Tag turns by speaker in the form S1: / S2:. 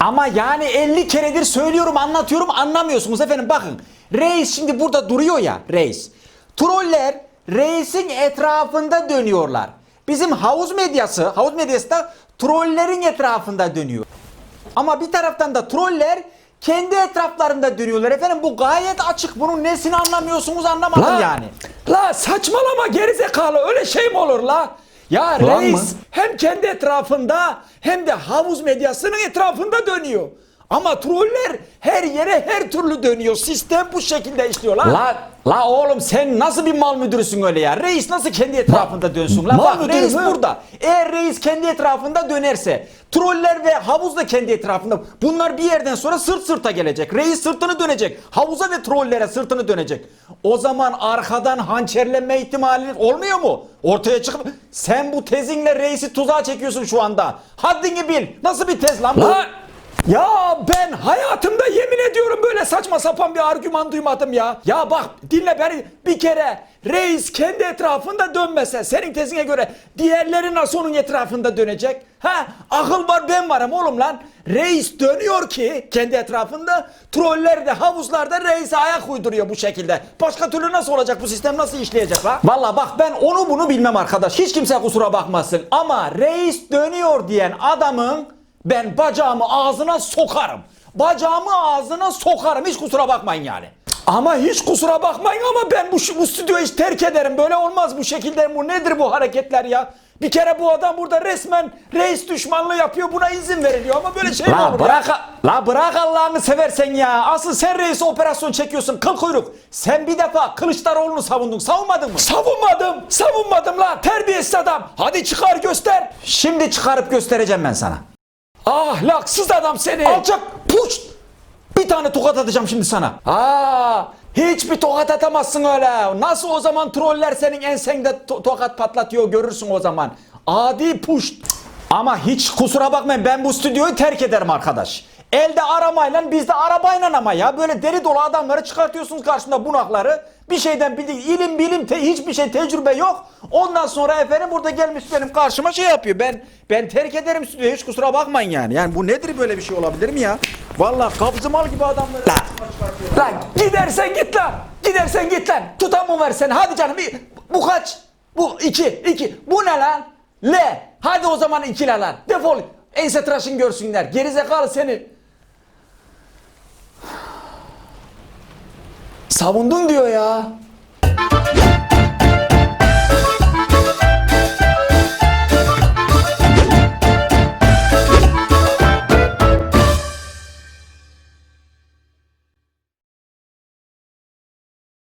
S1: Ama yani 50 keredir söylüyorum anlatıyorum anlamıyorsunuz efendim bakın. Reis şimdi burada duruyor ya reis. Troller reisin etrafında dönüyorlar. Bizim havuz medyası, havuz medyası da trollerin etrafında dönüyor. Ama bir taraftan da troller kendi etraflarında dönüyorlar efendim. Bu gayet açık. Bunun nesini anlamıyorsunuz anlamadım
S2: La,
S1: yani.
S2: La saçmalama gerizekalı öyle şey mi olur la? Ya
S1: Lan
S2: reis
S1: mı?
S2: hem kendi etrafında hem de havuz medyasının etrafında dönüyor. Ama troller her yere her türlü dönüyor. Sistem bu şekilde işliyor lan.
S1: La, la oğlum sen nasıl bir mal müdürüsün öyle ya? Reis nasıl kendi etrafında dönsün? La
S2: mal
S1: bak
S2: müdürü
S1: reis
S2: mü?
S1: burada. Eğer reis kendi etrafında dönerse troller ve havuz da kendi etrafında. Bunlar bir yerden sonra sırt sırta gelecek. Reis sırtını dönecek. Havuza ve trollere sırtını dönecek. O zaman arkadan hançerlenme ihtimali olmuyor mu? Ortaya çıkıp sen bu tezinle reisi tuzağa çekiyorsun şu anda. Haddini bil. Nasıl bir tez lan bu?
S2: La ya ben hayatımda yemin ediyorum böyle saçma sapan bir argüman duymadım ya. Ya bak dinle beni bir kere reis kendi etrafında dönmese senin tezine göre diğerleri nasıl onun etrafında dönecek? Ha akıl var ben varım oğlum lan. Reis dönüyor ki kendi etrafında troller de havuzlarda reise ayak uyduruyor bu şekilde. Başka türlü nasıl olacak bu sistem nasıl işleyecek la?
S1: Valla bak ben onu bunu bilmem arkadaş. Hiç kimse kusura bakmasın. Ama reis dönüyor diyen adamın ben bacağımı ağzına sokarım. Bacağımı ağzına sokarım. Hiç kusura bakmayın yani.
S2: Ama hiç kusura bakmayın ama ben bu, bu stüdyoyu hiç terk ederim. Böyle olmaz bu şekilde. Bu nedir bu hareketler ya? Bir kere bu adam burada resmen reis düşmanlığı yapıyor. Buna izin veriliyor ama böyle şey mi
S1: La
S2: olur
S1: bırak,
S2: ya?
S1: la bırak Allah'ını seversen ya. Asıl sen reis operasyon çekiyorsun. Kıl kuyruk. Sen bir defa Kılıçdaroğlu'nu savundun. Savunmadın mı?
S2: Savunmadım, savunmadım la. Terbiyesiz adam. Hadi çıkar göster.
S1: Şimdi çıkarıp göstereceğim ben sana.
S2: Ahlaksız adam seni.
S1: Alçak puş. Bir tane tokat atacağım şimdi sana.
S2: Aa, hiçbir tokat atamazsın öyle. Nasıl o zaman troller senin ensende to- tokat patlatıyor görürsün o zaman. Adi puş.
S1: Ama hiç kusura bakmayın ben bu stüdyoyu terk ederim arkadaş. Elde aramayla biz de arabayla ama ya böyle deli dolu adamları çıkartıyorsunuz karşımda bunakları. Bir şeyden bildi ilim bilim te, hiçbir şey tecrübe yok. Ondan sonra efendim burada gelmiş benim karşıma şey yapıyor. Ben ben terk ederim stüdyoyu hiç kusura bakmayın yani. Yani bu nedir böyle bir şey olabilir mi ya? Vallahi kabzı mal gibi adamları.
S2: Lan gidersen git lan. Gidersen git lan. Tutan mı versen? Hadi canım. bir- Bu kaç? Bu iki. iki. Bu ne lan? L. Hadi o zaman iki lan. Defol. Ense tıraşın görsünler. Gerizekalı seni. Savundun diyor ya.